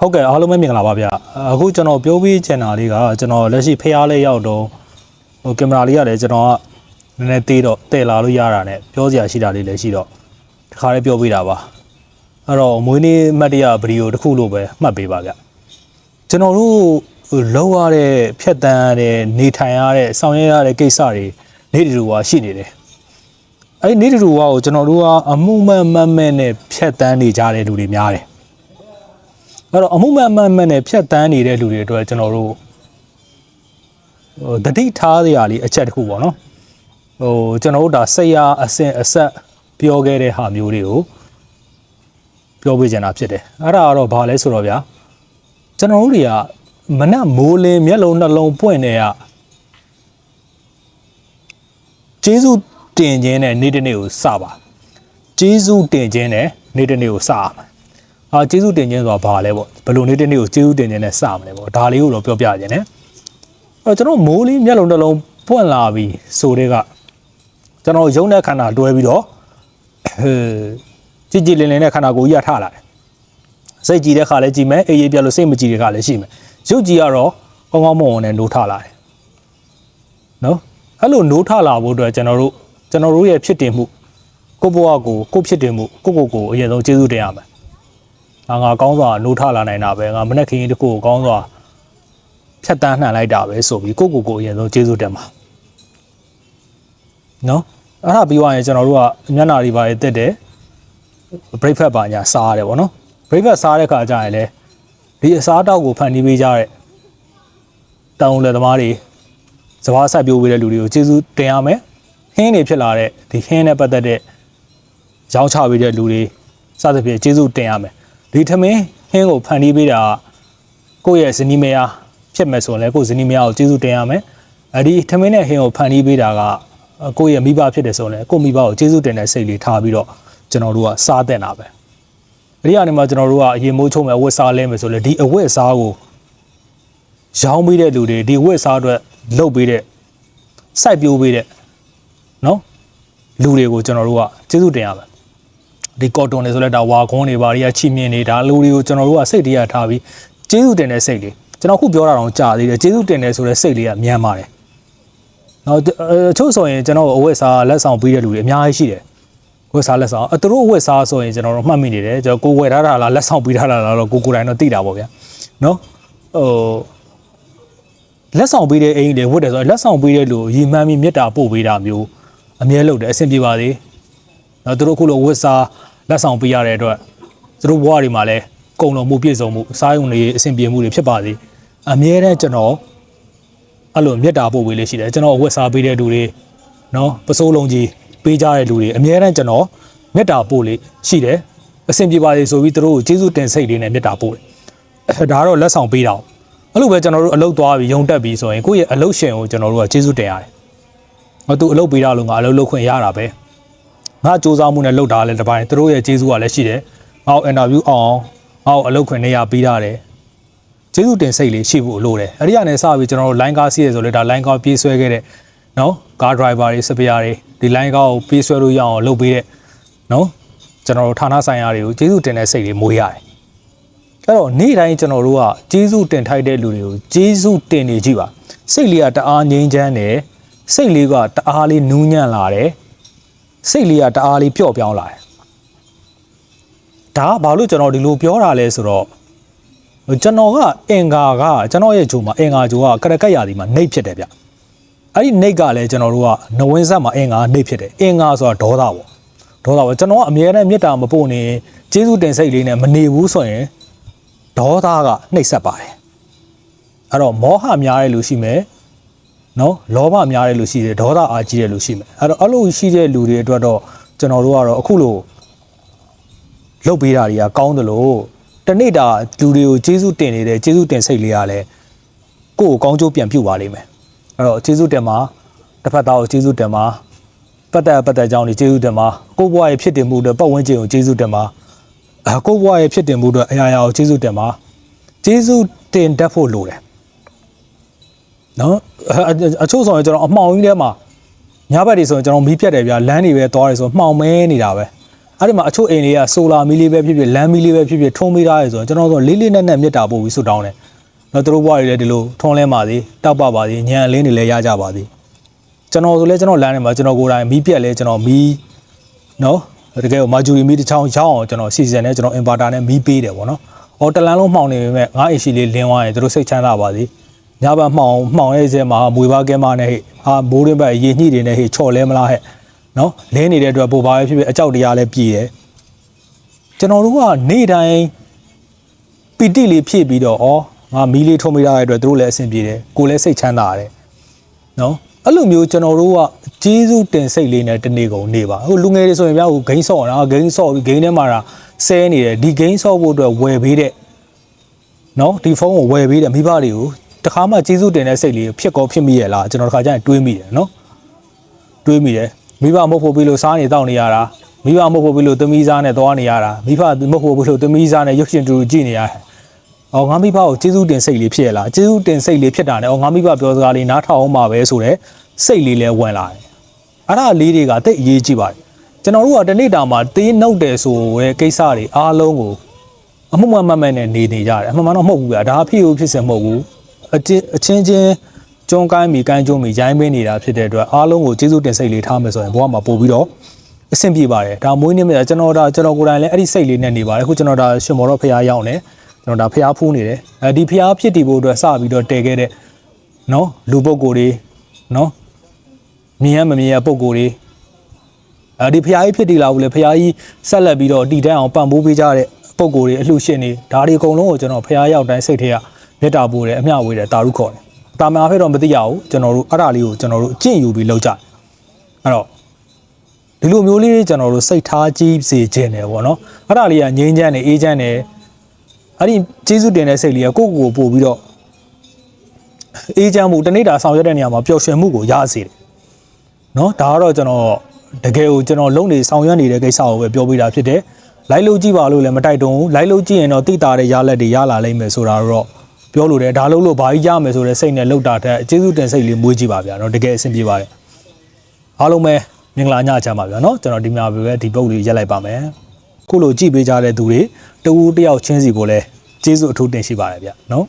ဟုတ်ကဲ့အားလုံးပဲမင်္ဂလာပါဗျအခုကျွန်တော်ပြောပြချင်တာလေးကကျွန်တော်လက်ရှိဖျားလေးရောက်တော့ဟိုကင်မရာလေးရတယ်ကျွန်တော်ကနည်းနည်းသေးတော့တည်လာလို့ရတာ ਨੇ ပြောစရာရှိတာလေးလည်းရှိတော့တခါလေးပြောပြတာပါအဲ့တော့မွေးနေ့မတ်တရဗီဒီယိုတစ်ခုလို့ပဲမှတ်ပေးပါဗျကျွန်တော်တို့ဟိုလောက်ရတဲ့ဖြတ်တန်းရတဲ့နေထိုင်ရတဲ့ဆောင်ရွက်ရတဲ့ကိစ္စတွေနေ့တူတူကရှိနေတယ်အဲ့ဒီနေ့တူတူကကိုကျွန်တော်တို့ကအမှုမဲ့မတ်မဲ့နဲ့ဖြတ်တန်းနေကြတဲ့လူတွေများတယ် အဲ့တော့အမှုမဲ့အမှန်မှန်နဲ့ဖြတ်တန်းနေတဲ့လူတွေအတွက်ကျွန်တော်တို့ဟိုတတိထားစရာလေးအချက်တစ်ခုပေါ့နော်ဟိုကျွန်တော်တို့ဒါစိတ်ရအစင်အဆက်ပြောခဲ့တဲ့ဟာမျိုးတွေကိုပြောပြချင်တာဖြစ်တယ်အဲ့ဒါကတော့ဘာလဲဆိုတော့ဗျာကျွန်တော်တို့တွေကမနက်မိုးလင်းမျက်လုံးနှလုံးပွင့်နေရကျေးဇူးတင်ခြင်းနဲ့နေ့တစ်နေ့ကိုစပါကျေးဇူးတင်ခြင်းနဲ့နေ့တစ်နေ့ကိုစရမယ် အာကျေးဇူးတင်ခြင်းဆိုတာဘာလဲပေါ့ဘယ်လိုနေ့တစ်နေ့ကိုကျေးဇူးတင်ခြင်းနဲ့စမလဲပေါ့ဒါလေးကိုတော့ပြောပြခြင်းနဲ့အဲ့တော့ကျွန်တော်မိုးလေးမျက်လုံးတစ်လုံးပွင့်လာပြီဆိုတဲ့ကကျွန်တော်ရုံတဲ့ခန္ဓာတွဲပြီးတော့ဟဲကြည်ကြည်လင်လင်တဲ့ခန္ဓာကိုယ်ကြီးရထလာတယ်စိတ်ကြည်တဲ့ခါလည်းကြည်မယ်အေးအေးပြလို့စိတ်မကြည်တဲ့ခါလည်းရှိမယ်ရုပ်ကြည်ကတော့ကောင်းကောင်းမွန်မွန်နဲ့နိုးထလာတယ်နော်အဲ့လိုနိုးထလာဖို့အတွက်ကျွန်တော်တို့ကျွန်တော်တို့ရဲ့ဖြစ်တင်မှုကိုယ့်ဘဝကိုကိုယ့်ဖြစ်တင်မှုကိုယ့်ကိုယ်ကိုအရင်ဆုံးကျေးဇူးတင်ရမယ် ငါငါကောင်းစွာနိုးထလာနိုင်တာပဲငါမနဲ့ခင်းတစ်ခုကိုကောင်းစွာဖြတ်တန်းနှံလိုက်တာပဲဆိုပြီးကိုယ့်ကိုယ်ကိုအရင်ဆုံးကျေးဇူးတင်ပါနော်အဲ့ဒါပြီးသွားရင်ကျွန်တော်တို့ကမျက်နာတွေပါရတက်တယ် breakfast ပါညာစားရတယ်ဗောနော် breakfast စားတဲ့ခါကျရင်လည်းဒီအစားအသောက်ကိုဖန်တီးပေးကြတဲ့တောင်းလက်သမားတွေစဘာဆက်ပြိုးပေးတဲ့လူတွေကိုကျေးဇူးတင်ရမယ်ဟင်းတွေဖြစ်လာတဲ့ဒီဟင်းနဲ့ပတ်သက်တဲ့ရောင်းချပေးတဲ့လူတွေစသဖြင့်ကျေးဇူးတင်ရမယ် ဒီထမင်းဟင်းကိုဖန်တီးပေးတာကကိုယ့်ရဲ့ဇနီးမယားဖြစ်မယ်ဆိုရင်လည်းကိုယ့်ဇနီးမယားကိုကျေးဇူးတင်ရမယ်။အဲဒီထမင်းနဲ့ဟင်းကိုဖန်တီးပေးတာကကိုယ့်ရဲ့မိဘဖြစ်တယ်ဆိုရင်လည်းကိုယ့်မိဘကိုကျေးဇူးတင်တဲ့စိတ်လေးထားပြီးတော့ကျွန်တော်တို့ကစားတဲ့နာပဲ။အဲဒီကနေမှကျွန်တော်တို့ကအရင်မိုးချုံမဲ့အဝတ်စားလဲမယ်ဆိုလည်းဒီအဝတ်စားကိုရောင်းပေးတဲ့လူတွေဒီအဝတ်စားအတွက်လုပ်ပေးတဲ့စိုက်ပျိုးပေးတဲ့နော်လူတွေကိုကျွန်တော်တို့ကကျေးဇူးတင်ရမယ် ဒီကော်တွန်တွေဆိုလဲဒါဝါခွန်းတွေဘာတွေကချီမြင်နေတာလူတွေကိုကျွန်တော်တို့ကစိတ်တရားထားပြီးကျေးဇူးတင်တဲ့စိတ်လေးကျွန်တော်ခုပြောတာတော့ကြာသေးတယ်ကျေးဇူးတင်တယ်ဆိုတဲ့စိတ်လေးကမြန်ပါတယ်။နောက်အချို့ဆိုရင်ကျွန်တော်အဝတ်စားလက်ဆောင်ပေးတဲ့လူတွေအများကြီးရှိတယ်။ဝတ်စားလက်ဆောင်အသူတို့အဝတ်စားဆိုရင်ကျွန်တော်တို့မှတ်မိနေတယ်ကျွန်တော်ကိုဝယ်ထားတာလားလက်ဆောင်ပေးထားတာလားတော့ကိုကိုယ်တိုင်တော့သိတာပေါ့ဗျာ။နော်ဟိုလက်ဆောင်ပေးတဲ့အိမ်တွေဝတ်တယ်ဆိုတော့လက်ဆောင်ပေးတဲ့လူရီမှန်းပြီးမြတ်တာပို့ပေးတာမျိုးအမြဲလုပ်တယ်အဆင်ပြေပါသေး။ နော်သူတို့အခုလိုဝစ်စားလက်ဆောင်ပေးရတဲ့အတွက်သူတို့ဘဝတွေမှာလည်းကုံတော်မှုပြည့်စုံမှုစားရုံတွေအဆင်ပြေမှုတွေဖြစ်ပါသေးအမြဲတမ်းကျွန်တော်အဲ့လိုမြတ်တာပို့ပေးလေးရှိတယ်ကျွန်တော်ဝစ်စားပေးတဲ့လူတွေနော်ပစိုးလုံးကြီးပေးကြတဲ့လူတွေအမြဲတမ်းကျွန်တော်မြတ်တာပို့လေးရှိတယ်အဆင်ပြေပါသေးဆိုပြီးသူတို့ကိုကျေးဇူးတင်စိတ်လေးနဲ့မြတ်တာပို့တယ်အဲဒါကတော့လက်ဆောင်ပေးတာအဲ့လိုပဲကျွန်တော်တို့အလုပ်သွားပြီးရုံတက်ပြီးဆိုရင်ကိုယ့်ရဲ့အလုပ်ရှင်ကိုကျွန်တော်တို့ကကျေးဇူးတင်ရတယ်ဟောသူအလုပ်ပေးတာလို့ငါအလုပ်လုပ်ခွင့်ရတာပဲ ငါစူးစမ်းမှုနဲ့လုပ်တာလည်းတစ်ပိုင်းသူတို့ရဲ့ကျေးဇူးကလည်းရှိတယ်ငါ့ကိုအင်တာဗျူးအောင်ငါ့ကိုအလုပ်ခွင့်နေရပေးထားတယ်ကျေးဇူးတင်စိတ်လေးရှိဖို့လိုတယ်အဲ့ဒီကနေစပြီးကျွန်တော်တို့ line ကားစီးရဆိုလေဒါ line ကားပြေးဆွဲခဲ့တဲ့နော်ကား driver တွေစပီယာတွေဒီ line ကားကိုပြေးဆွဲလို့ရအောင်လုပ်ပေးတဲ့နော်ကျွန်တော်တို့ဌာနဆိုင်ရာတွေကိုကျေးဇူးတင်တဲ့စိတ်လေးမွေးရတယ်အဲ့တော့နေ့တိုင်းကျွန်တော်တို့ကကျေးဇူးတင်ထိုက်တဲ့လူတွေကိုကျေးဇူးတင်နေကြည့်ပါစိတ်လေးကတအားငြိမ်းချမ်းတယ်စိတ်လေးကတအားလေးနူးညံ့လာတယ် စိတ်လေးကတအားလေးပျော့ပြောင်းလာတယ်ဒါကဘာလို့ကျွန်တော်ဒီလိုပြောတာလဲဆိုတော့ကျွန်တော်ကအင်္ဂါကကျွန်တော်ရဲ့ဂျိုမှာအင်္ဂါဂျိုကကရကက်ရာဒီမှာနှိပ်ဖြစ်တယ်ဗျအဲ့ဒီနှိပ်ကလည်းကျွန်တော်တို့ကနဝင်းဆက်မှာအင်္ဂါနှိပ်ဖြစ်တယ်အင်္ဂါဆိုတာဒေါသပေါ့ဒေါသပေါ့ကျွန်တော်ကအမြဲတမ်းမေတ္တာမပို့နေကျေးဇူးတင်စိတ်လေးနဲ့မနေဘူးဆိုရင်ဒေါသကနှိပ်ဆက်ပါတယ်အဲ့တော့မောဟများတဲ့လူရှိမယ် နော်လောဘများတဲ့လူရှိတယ်ဒေါသအားကြီးတဲ့လူရှိမယ်အဲ့တော့အဲ့လိုရှိတဲ့လူတွေအတွက်တော့ကျွန်တော်တို့ကတော့အခုလိုလှုပ်ပေးတာတွေကကောင်းတယ်လို့တနေ့တာလူတွေကိုကျေးဇူးတင်နေတဲ့ကျေးဇူးတင်စိတ်လေးကလည်းကိုယ့်ကိုကောင်းကျိုးပြန်ပြုတ်ပါလိမ့်မယ်အဲ့တော့ကျေးဇူးတင်မှာတစ်ဖက်သားကိုကျေးဇူးတင်မှာပတ်သက်ပတ်သက်ကြောင်းတွေကျေးဇူးတင်မှာကိုယ့်ဘဝရဲ့ဖြစ်တည်မှုတွေပတ်ဝန်းကျင်ကိုကျေးဇူးတင်မှာအကိုယ့်ဘဝရဲ့ဖြစ်တည်မှုတွေအရာရာကိုကျေးဇူးတင်မှာကျေးဇူးတင်တတ်ဖို့လိုတယ် နော်အအချို့ဆိုရင်ကျွန်တော်အမှောင်ကြီးထဲမှာညဘက်တွေဆိုရင်ကျွန်တော်မီးပြတ်တယ်ဗျာလမ်းတွေပဲသွားတယ်ဆိုမှောင်မဲနေတာပဲအဲ့ဒီမှာအချို့အိမ်တွေကဆိုလာမီလေးပဲဖြစ်ဖြစ်လမ်းမီလေးပဲဖြစ်ဖြစ်ထုံးမိထားရဲဆိုတော့ကျွန်တော်တို့လေးလေးနက်နက်မြတ်တာပို့ပြီးဆွတောင်းတယ်နော်သူတို့ဘွားတွေလည်းဒီလိုထုံးလဲပါသေးတောက်ပပါသေးညံအလင်းတွေလည်းရကြပါသေးကျွန်တော်ဆိုလဲကျွန်တော်လမ်းထဲမှာကျွန်တော်ကိုယ်တိုင်မီးပြက်လဲကျွန်တော်မီးနော်တကယ်ကိုမာဂျူရီမီးတစ်ချောင်းရောင်းအောင်ကျွန်တော်စီစဉ်နဲ့ကျွန်တော်အင်ဗာတာနဲ့မီးပေးတယ်ပေါ့နော်။အော်တလန်လုံးမှောင်နေပေမဲ့ငါအင်ရှိလေးလင်းသွားရင်သူတို့စိတ်ချမ်းသာပါသေး။ ညဘက်မှောင်မှောင်ရဲ့စဲမှာမွေပါကဲမနဲ့ဟဲ့ဟာမိုးရင်းဘက်ရေညှိတွေနဲ့ဟဲ့ချော်လဲမလားဟဲ့နော်လင်းနေတဲ့အတွက်ပိုပါပဲဖြစ်ဖြစ်အကြောက်တရားလည်းပြည်တယ်။ကျွန်တော်တို့ကနေ့တိုင်းပီတိလေးဖြည့်ပြီးတော့ဩငါမီးလေးထုံးမိရတဲ့အတွက်သူတို့လည်းအဆင်ပြေတယ်ကိုယ်လည်းစိတ်ချမ်းသာရတယ်နော်အဲ့လိုမျိုးကျွန်တော်တို့ကကျေးဇူးတင်စိတ်လေးနဲ့တနေ့ကုန်နေပါအခုလူငယ်တွေဆိုရင်ဗျာဟိုဂိမ်းဆော့တာဂိမ်းဆော့ပြီးဂိမ်းထဲမှာတာဆဲနေတယ်ဒီဂိမ်းဆော့ဖို့အတွက်ဝယ်ပေးတဲ့နော်ဒီဖုန်းကိုဝယ်ပေးတဲ့မိဘတွေကို တခါမှကျေးဇူးတင်တဲ့စိတ်လေးဖြစ်ကောဖြစ်မိရဲ့လားကျွန်တော်တခါကျရင်တွေးမိတယ်နော်တွေးမိတယ်မိဘမဟုတ်ဖို့ပြီးလို့စားနေတောက်နေရတာမိဘမဟုတ်ဖို့ပြီးလို့သမီးစားနဲ့သွားနေရတာမိဘမဟုတ်ဖို့ပြီးလို့သမီးစားနဲ့ရုပ်ရှင်တူကြည့်နေရတယ်။အော်ငါမိဘကိုကျေးဇူးတင်စိတ်လေးဖြစ်ရလား။ကျေးဇူးတင်စိတ်လေးဖြစ်တာနဲ့အော်ငါမိဘပြောစကားလေးနားထောင်အောင်ပါပဲဆိုတော့စိတ်လေးလည်းဝင်လာတယ်။အဲ့ဒါလေးတွေကတိတ်အရေးကြီးပါတယ်။ကျွန်တော်တို့ကတနေ့တာမှာသေးနှုတ်တယ်ဆိုတဲ့ကိစ္စတွေအားလုံးကိုအမှုမှန်မှန်မှန်နဲ့နေနေကြတယ်။အမှန်မှန်တော့မဟုတ်ဘူးဗျာ။ဒါဖြစ်ဦးဖြစ်စင်မဟုတ်ဘူး။ အချင်းအချင်းချင်းကျွန်းကိုင်းမိကိုင်းကျွန်းမိရိုင်းပေးနေတာဖြစ်တဲ့အတွက်အားလုံးကိုကျေးဇူးတင်စိတ်လေးထားမယ်ဆိုရင်ဘဝမှာပို့ပြီးတော့အဆင်ပြေပါတယ်။ဒါမွေးနေ့မြတ်ကျွန်တော်ဒါကျွန်တော်ကိုယ်တိုင်လည်းအဲ့ဒီစိတ်လေးနဲ့နေပါတယ်။အခုကျွန်တော်ဒါရှင်မော်တော့ဖျားရောက်နေ။ကျွန်တော်ဒါဖျားဖူးနေတယ်အဲဒီဖျားဖြစ်တည်ဖို့အတွက်စပြီးတော့တည်ခဲ့တဲ့နော်လူပုဂ္ဂိုလ်တွေနော်မြင်ရမမြင်ရပုဂ္ဂိုလ်တွေအဲဒီဖျားကြီးဖြစ်တည်လာဘူးလေဖျားကြီးဆက်လက်ပြီးတော့တည်တန်းအောင်ပံ့ပိုးပေးကြတဲ့ပုဂ္ဂိုလ်တွေအလှရှင်တွေဒါတွေအကုန်လုံးကိုကျွန်တော်ဖျားရောက်တိုင်းစိတ်ထဲက မေတ္တာပို့တယ်အမျှဝေးတယ်တာရုခေါ်တယ်တာမန်အဖေတော့မသိရဘူးကျွန်တော်တို့အဲ့ဒါလေးကိုကျွန်တော်တို့အကျင့်ယူပြီးလုပ်ကြတယ်အဲ့တော့ဒီလိုမျိုးလေးကျွန်တော်တို့စိတ်ထားကြီးစေခြင်းတယ်ပေါ့နော်အဲ့ဒါလေးကငြိမ်းချမ်းတယ်အေးချမ်းတယ်အဲ့ဒီကျေးဇူးတင်တဲ့စိတ်လေးကကိုယ့်ကိုယ်ကိုပို့ပြီးတော့အေးချမ်းမှုတနေ့တာဆောင်ရွက်တဲ့နေရာမှာပျော်ရွှင်မှုကိုရစေတယ်နော်ဒါကတော့ကျွန်တော်တကယ်ကိုကျွန်တော်လုံနေဆောင်ရွက်နေတဲ့ကိစ္စကိုပဲပြောပြတာဖြစ်တယ်လိုက်လို့ကြည့်ပါလို့လည်းမတိုက်တွန်းဘူးလိုက်လို့ကြည့်ရင်တော့တိတာတဲ့ရလက်တွေရလာလိမ့်မယ်ဆိုတာတော့ ပြောလို့တယ်ဒါလို့လို့ဘာကြီးရမယ်ဆိုတဲ့စိတ်နဲ့လောက်တာတဲ့ကျေးဇူးတင်စိတ်လေးမွေးကြည့်ပါဗျာเนาะတကယ်အဆင်ပြေပါတယ်အားလုံးပဲမင်္ဂလာညချမ်းပါဗျာเนาะကျွန်တော်ဒီမှာပဲဒီပုတ်လေးရက်လိုက်ပါမယ်ခုလိုကြည့်ပေးကြတဲ့သူတွေတဝူးတယောက်ချင်းစီကိုလည်းကျေးဇူးအထူးတင်ရှိပါတယ်ဗျာเนาะ